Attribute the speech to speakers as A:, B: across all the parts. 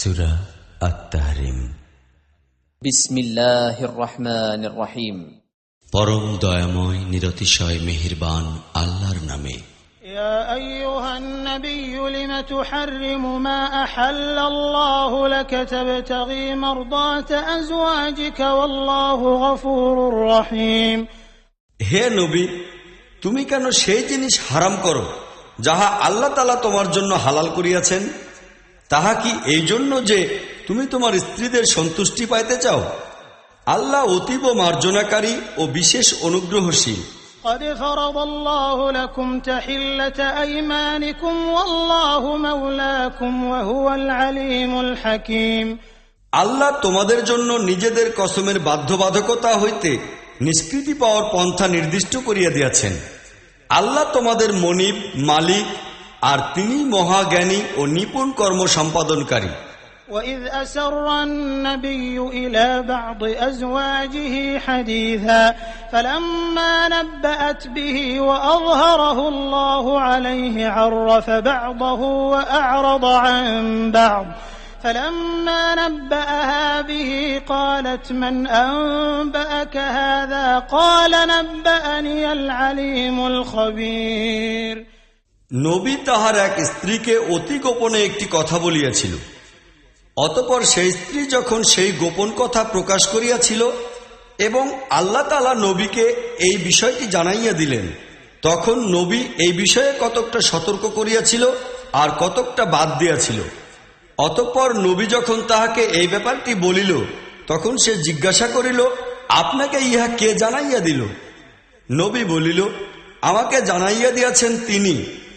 A: সুরা আত্মাহরিম
B: বিসমিল্লাহ রহমান রহিম
A: পরম দয়াময় নিরতিশয় মেহিরবান আল্লাহর নামে
C: يا أيها النبي لم تحرم ما أحل الله لك تبتغي مرضات أزواجك والله غفور رحيم
A: হে নবী তুমি কেন সেই জিনিস হারাম করো যাহা আল্লাহ তালা তোমার জন্য হালাল করিয়াছেন তাহা কি এই জন্য যে তুমি তোমার স্ত্রীদের সন্তুষ্টি পাইতে চাও আল্লাহ অতীব মার্জনাকারী ও বিশেষ অনুগ্রহশীল আল্লাহ তোমাদের জন্য নিজেদের কসমের বাধ্যবাধকতা হইতে নিষ্কৃতি পাওয়ার পন্থা নির্দিষ্ট করিয়া দিয়াছেন আল্লাহ তোমাদের মনিব মালিক আর তিনি মহাজ্ঞানী ও নিপুণ কর্ম সম্পাদনকারী
C: وإذ أسر النبي إلى بعض أزواجه حديثا فلما نبأت به وأظهره الله عليه عرف بعضه وأعرض عن بعض فلما نبأها به قالت من أنبأك هذا قال نبأني العليم الخبير
A: নবী তাহার এক স্ত্রীকে অতি গোপনে একটি কথা বলিয়াছিল অতপর সেই স্ত্রী যখন সেই গোপন কথা প্রকাশ করিয়াছিল এবং আল্লাহ তালা নবীকে এই বিষয়টি জানাইয়া দিলেন তখন নবী এই বিষয়ে কতকটা সতর্ক করিয়াছিল আর কতকটা বাদ দিয়াছিল অতপর নবী যখন তাহাকে এই ব্যাপারটি বলিল তখন সে জিজ্ঞাসা করিল আপনাকে ইহা কে জানাইয়া দিল নবী বলিল আমাকে জানাইয়া দিয়াছেন তিনি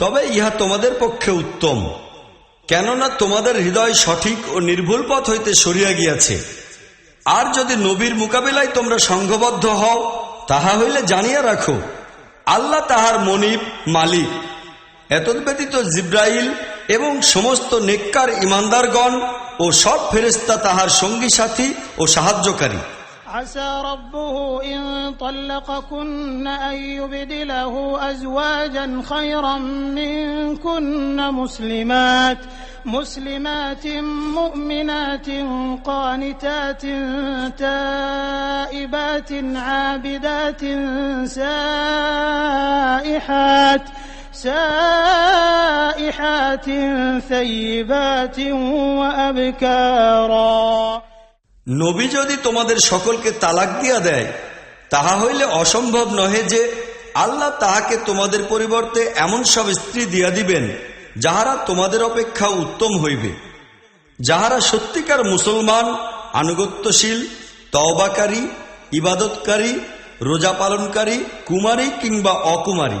A: তবে ইহা তোমাদের পক্ষে উত্তম কেননা তোমাদের হৃদয় সঠিক ও নির্ভুল পথ হইতে সরিয়া গিয়াছে আর যদি নবীর মোকাবিলায় তোমরা সংঘবদ্ধ হও তাহা হইলে জানিয়া রাখো আল্লাহ তাহার মনিব মালিক এতদ্ব্যতীত জিব্রাইল এবং সমস্ত নেককার ইমানদারগণ ও সব ফেরেস্তা তাহার সঙ্গী সাথী ও সাহায্যকারী
C: عسى ربه إن طلقكن أن يبدله أزواجا خيرا منكن مسلمات مسلمات مؤمنات قانتات تائبات عابدات سائحات سائحات ثيبات وأبكارا
A: নবী যদি তোমাদের সকলকে তালাক দিয়া দেয় তাহা হইলে অসম্ভব নহে যে আল্লাহ তাহাকে তোমাদের পরিবর্তে এমন সব স্ত্রী দিয়া দিবেন যাহারা তোমাদের অপেক্ষা উত্তম হইবে যাহারা সত্যিকার মুসলমান আনুগত্যশীল তবাকারী ইবাদতকারী রোজা পালনকারী কুমারী কিংবা অকুমারী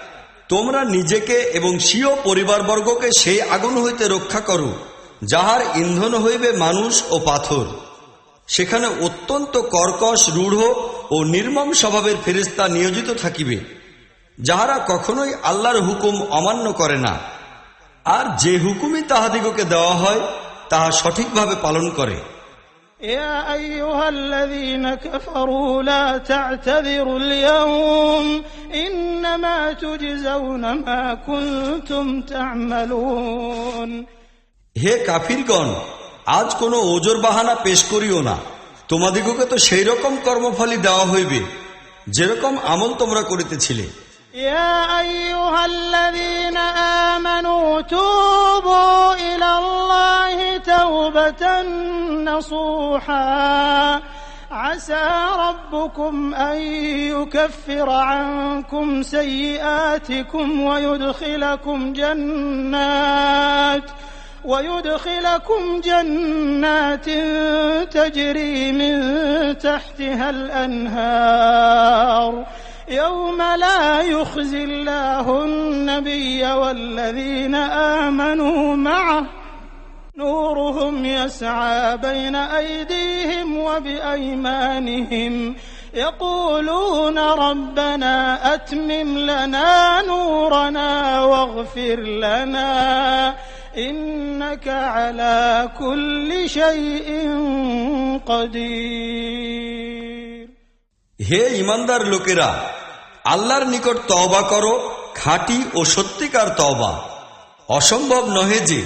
A: তোমরা নিজেকে এবং স্বীয় পরিবারবর্গকে সেই আগুন হইতে রক্ষা করো যাহার ইন্ধন হইবে মানুষ ও পাথর সেখানে অত্যন্ত কর্কশ রূঢ় ও নির্মম স্বভাবের ফেরিস্তা নিয়োজিত থাকিবে যাহারা কখনোই আল্লাহর হুকুম অমান্য করে না আর যে হুকুমই তাহাদিগকে দেওয়া হয় তাহা সঠিকভাবে পালন করে
C: হে কাফিরগণ আজ
A: কোনো ওজোর বাহানা পেশ করিও না তোমাদিগকে তো সেই রকম কর্মফলি দেওয়া হইবে যেরকম আমল তোমরা করিতেছিলে
C: হে কাফিরগণ আজ কোনো ওজোর বাহানা পেশ করিও না তোমাদিগকে তো সেই রকম কর্মফলি দেওয়া হইবে যেরকম আমল তোমরা করিতেছিলে توبة نصوحا عسى ربكم أن يكفر عنكم سيئاتكم ويدخلكم جنات ويدخلكم جنات تجري من تحتها الأنهار يوم لا يخزي الله النبي والذين آمنوا معه نورهم يسعى بين أيديهم وبأيمانهم يقولون ربنا أتمم لنا نورنا واغفر لنا إنك على كل شيء قدير
A: হে ইমানদার লোকেরা আল্লাহর নিকট তওবা করো খাঁটি ও সত্যিকার তওবা অসম্ভব নহে যে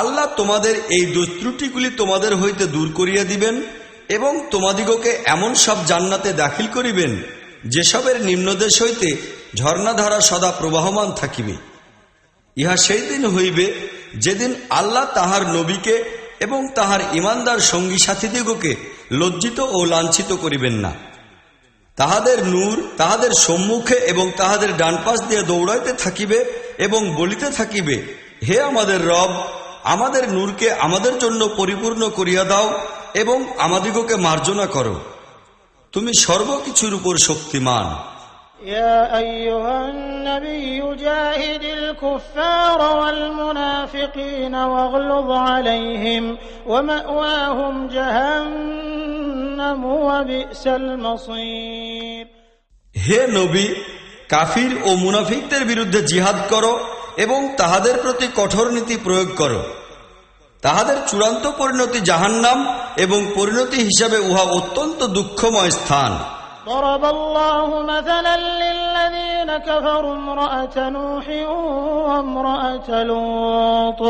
A: আল্লাহ তোমাদের এই দুস্ত্রুটিগুলি তোমাদের হইতে দূর করিয়া দিবেন এবং তোমাদিগকে এমন সব জান্নাতে দাখিল করিবেন যেসবের নিম্নদেশ হইতে ঝর্ণাধারা সদা প্রবাহমান থাকিবে ইহা সেই দিন হইবে যেদিন আল্লাহ তাহার নবীকে এবং তাহার ইমানদার সঙ্গী সাথীদিগকে লজ্জিত ও লাঞ্ছিত করিবেন না তাহাদের নূর তাহাদের সম্মুখে এবং তাহাদের ডানপাশ দিয়ে দৌড়াইতে থাকিবে এবং বলিতে থাকিবে হে আমাদের রব আমাদের নূরকে আমাদের জন্য পরিপূর্ণ করিয়া দাও এবং আমাদিগকে মার্জনা করো তুমি সর্বকিছুর উপর শক্তিমান হে নবী কাফির ও মুনাফিকদের বিরুদ্ধে জিহাদ করো এবং তাহাদের প্রতি কঠোর নীতি প্রয়োগ করো তাহাদের চূড়ান্ত পরিণতি জাহান্নাম এবং পরিণতি হিসাবে উহা অত্যন্ত দুঃখময় স্থান
C: للذين كفروا امرأة نوح وامرأة لوط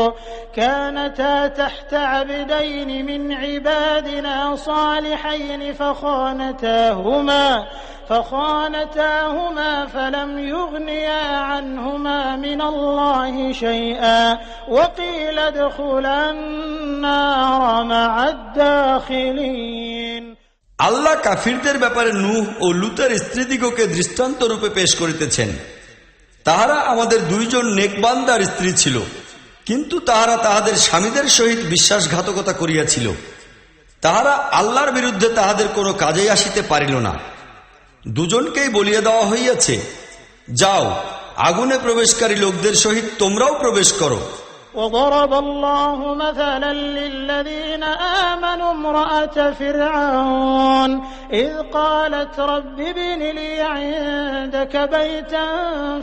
C: كانتا تحت عبدين من عبادنا صالحين فخانتاهما فخانتاهما فلم يغنيا عنهما من الله شيئا وقيل ادخلا النار مع الداخلين
A: আল্লাহ কাফিরদের ব্যাপারে নূহ ও লুতের স্ত্রীদিগকে দৃষ্টান্ত রূপে পেশ করিতেছেন তাহারা আমাদের দুইজন নেকবান্দার স্ত্রী ছিল কিন্তু তাহারা তাহাদের স্বামীদের সহিত বিশ্বাসঘাতকতা করিয়াছিল তাহারা আল্লাহর বিরুদ্ধে তাহাদের কোনো কাজেই আসিতে পারিল না দুজনকেই বলিয়া দেওয়া হইয়াছে যাও আগুনে প্রবেশকারী লোকদের সহিত তোমরাও প্রবেশ করো
C: وضرب إذ قالت رب بن لي عندك بيتا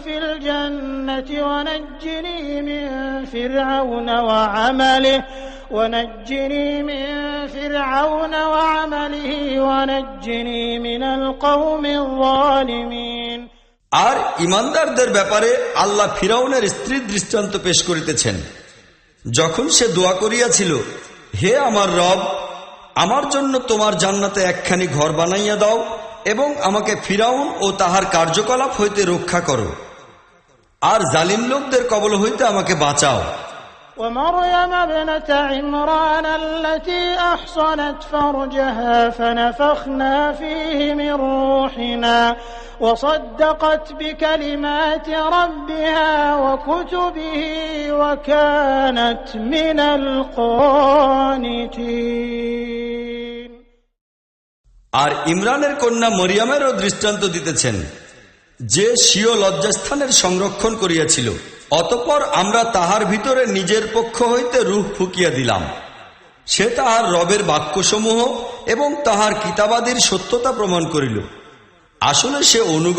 C: في الجنة ونجني من فرعون وعمله ونجني من فرعون وعمله ونجني من القوم الظالمين
A: আর ইমানদারদের ব্যাপারে আল্লাহ ফিরাউনের স্ত্রী দৃষ্টান্ত পেশ করিতেছেন যখন সে দোয়া করিয়াছিল হে আমার রব আমার জন্য তোমার জান্নাতে একখানি ঘর বানাইয়া দাও এবং আমাকে ফিরাউন ও তাহার কার্যকলাপ হইতে রক্ষা করো আর জালিম লোকদের কবল হইতে আমাকে বাঁচাও
C: ومريم ابنة عمران التي أحصنت فرجها فنفخنا فيه من روحنا وصدقت بكلمات ربها وكتبه وكانت من القانتين
A: আর ইমরানের কন্যা মরিয়ামেরও দৃষ্টান্ত দিতেছেন যে স্বীয় লজ্জাস্থানের সংরক্ষণ করিয়াছিল অতপর আমরা তাহার ভিতরে নিজের পক্ষ হইতে রুখ ফুকিয়া দিলাম সে তাহার রবের বাক্যসমূহ এবং তাহার কিতাবাদীর সত্যতা প্রমাণ করিল আসলে সে অনুগ